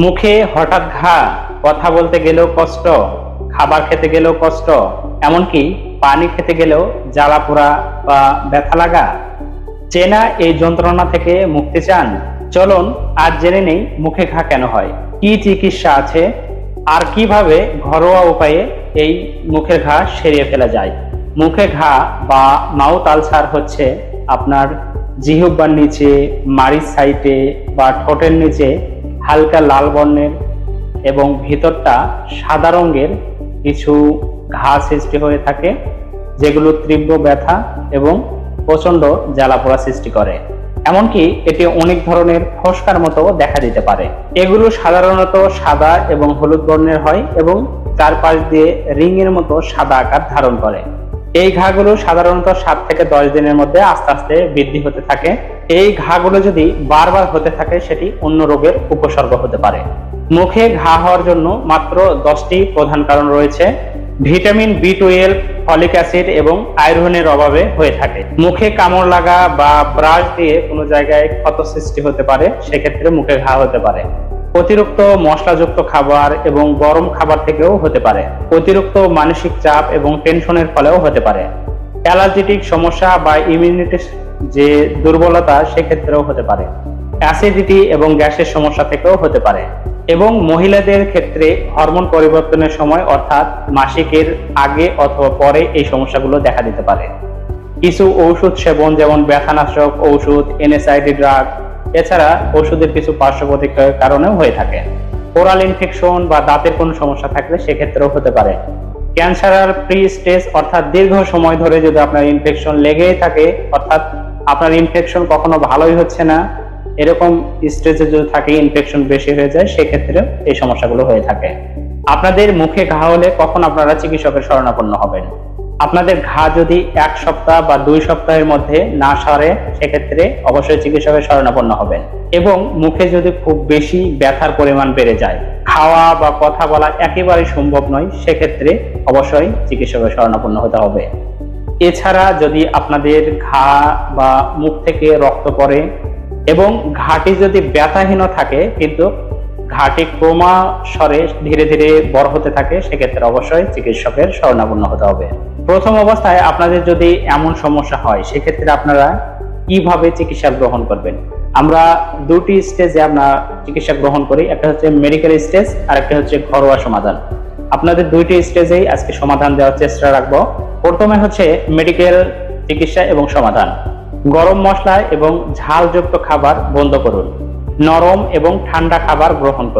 মুখে হঠাৎ ঘা, কথা বলতে গেলেও কষ্ট, খাবার খেতে গেলেও কষ্ট, এমনকি পানি খেতে গেলেও জ্বালা পোড়া বা ব্যথা লাগা। চেনা এই যন্ত্রণা থেকে মুক্তি চান। চলুন আজ জেনে নেই মুখে ঘা কেন হয়। কি চিকিৎসা আছে? আর কীভাবে ঘরোয়া উপায়ে এই মুখের ঘা সেরিয়ে ফেলা যায়? মুখে ঘা বা মাউথ আলসার হচ্ছে আপনার জিহ্বার নিচে মারিচ সাইটে বা ঠোঁটের নিচে হালকা লাল বর্ণের এবং ভিতরটা সাদা রঙের কিছু ঘা সৃষ্টি হয়ে থাকে, যেগুলো তীব্র ব্যথা এবং প্রচণ্ড জ্বালা পোড়া সৃষ্টি করে। এমনকি এটি অনেক ধরনের ফসকার মতো দেখা দিতে পারে। এগুলো সাধারণত সাদা এবং হলুদ বর্ণের হয় এবং চারপাশ দিয়ে রিং এর মতো সাদা আকার ধারণ করে। এই ঘাগুলো সাধারণত সাত থেকে দশ দিনের মধ্যে আস্তে আস্তে বৃদ্ধি হতে থাকে। এই ঘাগুলো যদি বারবার হতে থাকে, সেটি অন্য রোগের উপসর্গ হতে পারে। মুখে ঘা হওয়ার জন্য মাত্র দশটি প্রধান কারণ রয়েছে। Vitamin B twelve, folic acid এবং আয়রনের অভাবে হয়ে থাকে। মুখে কামড় লাগা বা ব্রাশ দিয়ে কোনো জায়গায় ক্ষত সৃষ্টি হতে পারে, সেক্ষেত্রে মুখে ঘা হতে পারে। অতিরিক্ত মশলাযুক্ত খাবার এবং গরম খাবার থেকেও হতে পারে। অতিরিক্ত মানসিক চাপ এবং টেনশনের ফলেও হতে পারে। অ্যালার্জেটিক সমস্যা বা ইমিউনিটি যে দুর্বলতা সেক্ষেত্রেও হতে পারে। অ্যাসিডিটি এবং গ্যাসের সমস্যা থেকেও হতে পারে। এবং মহিলাদের ক্ষেত্রে হরমোন পরিবর্তনের সময় অর্থাৎ মাসিকের আগে অথবা পরে এই সমস্যাগুলো দেখা দিতে পারে। কিছু ঔষধ সেবন যেমন ব্যথানাশক ঔষধ এনএসআইডি ড্রাগ এছাড়া ওষুধের কিছু পার্শ্ব প্রতিক্রিয়ার কারণেও হয়ে থাকে। ওরাল ইনফেকশন বা দাঁতের কোনো সমস্যা থাকলে সেক্ষেত্রেও হতে পারে। ক্যান্সার আর প্রি স্টেজ অর্থাৎ দীর্ঘ সময় ধরে যদি আপনার ইনফেকশন লেগেই থাকে, অর্থাৎ আপনার ইনফেকশন কখনো ভালোই হচ্ছে না। এরকম স্টেজে যদি থাকে ইনফেকশন বেশি হয়ে যায় সেক্ষেত্রে এই সমস্যাগুলো হয়ে থাকে। আপনাদের মুখে ঘা হলে কখন আপনারা চিকিৎসকের শরণাপন্ন হবেন? আপনাদের ঘা যদি এক সপ্তাহ বা দুই সপ্তাহের মধ্যে না সারে, সেক্ষেত্রে অবশ্যই চিকিৎসকের শরণাপন্ন হবেন। এবং মুখে যদি খুব বেশি ব্যথার পরিমাণ বেড়ে যায়, খাওয়া বা কথা বলা একেবারেই সম্ভব নয়, সেক্ষেত্রে অবশ্যই চিকিৎসকের শরণাপন্ন হতে হবে। এছাড়া যদি আপনাদের ঘা বা মুখ থেকে রক্ত পড়ে এবং ঘাটি যদি ব্যথাহীন থাকে, কিন্তু ঘাটি ক্রমাসরে ধীরে ধীরে বড় হতে থাকে, সেক্ষেত্রে অবশ্যই চিকিৎসকের শরণাপন্ন হতে হবে। প্রথম অবস্থায় আপনাদের যদি এমন সমস্যা হয়, সেক্ষেত্রে আপনারা কীভাবে চিকিৎসা গ্রহণ করবেন? আমরা দুটি স্টেজে আমরা চিকিৎসা গ্রহণ করি, একটা হচ্ছে মেডিকেল স্টেজ আর একটা হচ্ছে ঘরোয়া সমাধান। আপনাদের দুইটি স্টেজেই আজকে সমাধান দেওয়ার চেষ্টা রাখব। প্রথমে হচ্ছে মেডিকেল চিকিৎসা এবং সমাধান। গরম মশলা এবং ঝালযুক্ত খাবার বন্ধ করুন। নরম এবং ঠান্ডা খাবার গ্রহণ করুন।